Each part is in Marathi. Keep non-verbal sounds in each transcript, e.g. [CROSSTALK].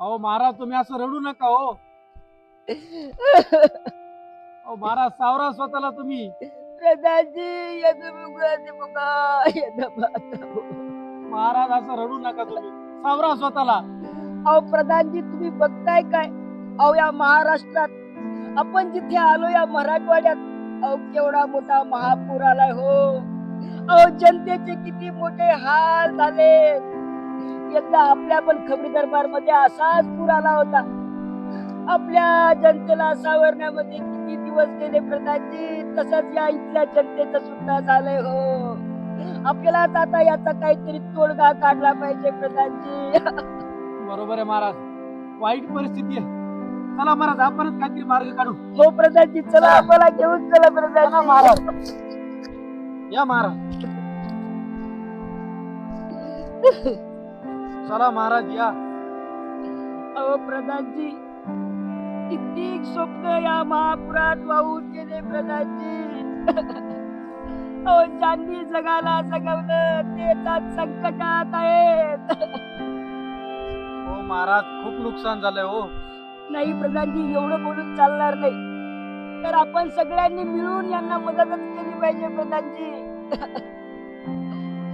अहो महाराज तुम्ही असं रडू नका हो. अहो महाराज सावरा स्वतःला तुम्ही. प्रधानजी बघा बघा. महाराज असं रडू नका तुम्ही. सावरा स्वतःला. अहो प्रधानजी तुम्ही बघताय काय? अहो या महाराष्ट्रात आपण जिथे आलो या मराठवाड्यात अहो केवढा मोठा महापूर आलाय हो. अहो जनतेचे किती मोठे हाल झाले. एकदा आपल्या पण खबरी दरबारमध्ये असाच पूर आला होता. आपल्या जनतेला सावरण्यामध्ये किती दिवस गेले प्रधानजी तसंच या इथल्या जनतेचं सुद्धा झालंय हो. आपल्यालाच आता याचा काहीतरी तोडगा काढला पाहिजे प्रधानजी बरोबर आहे महाराज. वाईट परिस्थिती आहे. चला महाराज आपणच काहीतरी मार्ग काढू. हो प्रधानजी चला आम्हाला घेऊन चला प्रधानजी महाराज. या महाराज. [LAUGHS] चला महाराज या. अहो प्रधानजी किती स्वप्न या महापुरात वाहून गेले प्रधानजी. अहो ज्यांनी जगाला जगवलं तेच आज संकटात आहेत. हो महाराज खूप नुकसान झालंय हो. नाही प्रधानजी एवढं बोलून चालणार नाही. तर आपण सगळ्यांनी मिळून यांना मदतच केली पाहिजे प्रधानजी.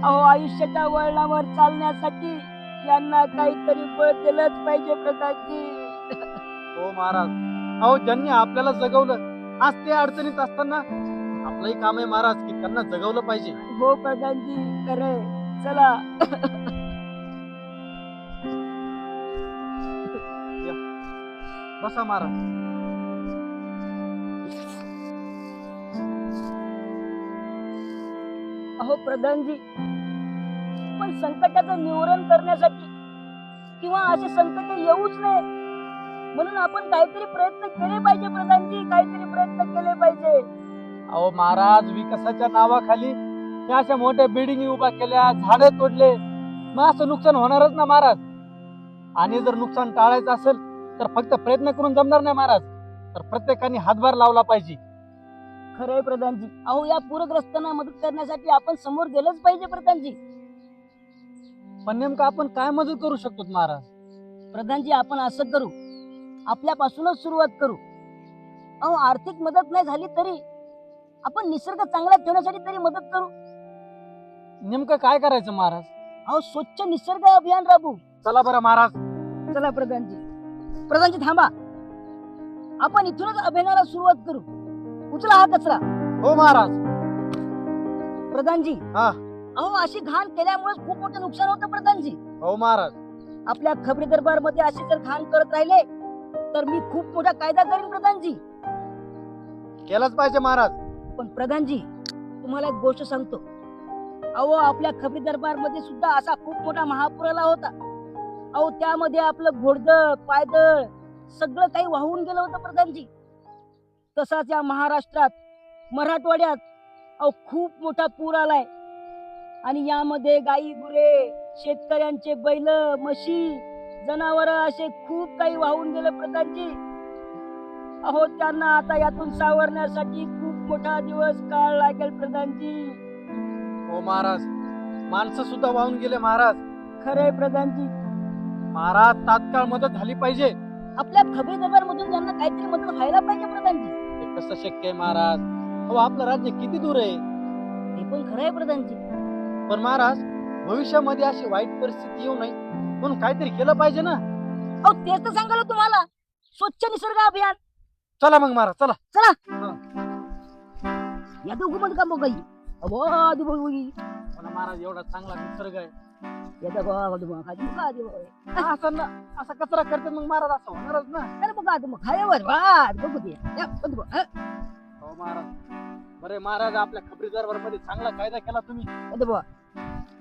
अहो आयुष्याच्या वळणावर चालण्यासाठी यांना काहीतरी बळ दिलंच पाहिजे प्रधानजी. हो महाराज. अहो ज्यांनी आपल्याला जगवलं आज ते अडचणीत असताना आपलंही काम आहे महाराज की त्यांना जगवलं पाहिजे. हो प्रधानजी खरंय चला. बसा महाराज. अहो प्रधानजी पण संकटाचं निवारण करण्यासाठी किंवा असे संकट येऊच नये. म्हणून आपण काहीतरी प्रयत्न केले पाहिजे प्रधानजी काहीतरी प्रयत्न केले पाहिजे. अहो महाराज विकासाच्या नावाखाली हे अशा मोठ्या बिल्डिंग उभा केल्या झाडे तोडले. मग असं नुकसान होणारच ना महाराज? आणि जर नुकसान टाळायचं असेल तर फक्त प्रयत्न करून जमणार नाही महाराज. तर प्रत्येकाने हातभार लावला पाहिजे. खरंय प्रधानजी. अहो या पूरग्रस्तांना मदत करण्यासाठी आपण समोर गेलंच पाहिजे प्रधानजी. पण नेमकं आपण काय मदत करू शकतो महाराज? प्रधानजी आपण असं करू. आपल्यापासूनच सुरुवात करू. अहो आर्थिक मदत नाही झाली तरी आपण निसर्ग चांगला ठेवण्यासाठी तरी मदत करू. नेमकं काय करायचं महाराज? अहो स्वच्छ निसर्ग अभियान राबू चला बरं महाराज. चला प्रधानजी. प्रधानजी थांबा. आपण इथूनच अभियानाला सुरुवात करू. उचला हा कचरा. हो महाराज. प्रधानजी हा. अहो अशी घाण केल्यामुळे खूप मोठं नुकसान होतं प्रधानजी हो महाराज. आपल्या खबरी दरबारमध्ये असे जर घाण करत राहिले तर मी खूप मोठा कायदा करीन प्रधानजी केलंच पाहिजे महाराज. पण प्रधानजी तुम्हाला एक गोष्ट सांगतो. अहो आपल्या खबरी दरबारमध्ये सुद्धा असा खूप मोठा महापूर आला होता. अहो त्यामध्ये आपलं घोडदळ पायदळ सगळं काही वाहून गेलं होतं प्रधानजी तसाच या महाराष्ट्रात मराठवाड्यात अहो खूप मोठा पूर आलाय. आणि यामध्ये गाई गुरे शेतकऱ्यांचे बैल म्हशी जनावर असे खूप काही वाहून गेले प्रधानजी अहो त्यांना आता यातून सावरण्यासाठी खूप मोठा दिवस काळ लागेल प्रधानजी हो महाराज. माणसं सुद्धा वाहून गेले महाराज. खरंय प्रधानजी महाराज तात्काळ मदत झाली पाहिजे. आपल्या खबरी दरबार मधून त्यांना काहीतरी मदत व्हायला पाहिजे प्रधानजी हे कसं शक्य आहे महाराज? अहो आपलं राज्य किती दूर आहे? हे पण खरंय प्रधानजी पण महाराज भविष्यामध्ये अशी वाईट परिस्थिती येऊ नये. म्हणून काहीतरी केलं पाहिजे ना? अहो तेच तर सांगाल तुम्हाला स्वच्छ निसर्ग अभियान. चला मग महाराज चला. चला. या दोघं का बघ अबो आधी बघ महाराज एवढा चांगला निसर्ग आहे. येता बघ आधी बघ आधी बघ आधी बघ हा, असं ना असा कचरा करते मग महाराज असं होणारच ना? अरे बघ आधी बघ हाय वर बाद बघू दे. या, बघ बघ हा, हो महाराज. बरे महाराज आपल्या खबरी दरबारमध्ये चांगला कायदा केला तुम्ही. आधी बघ,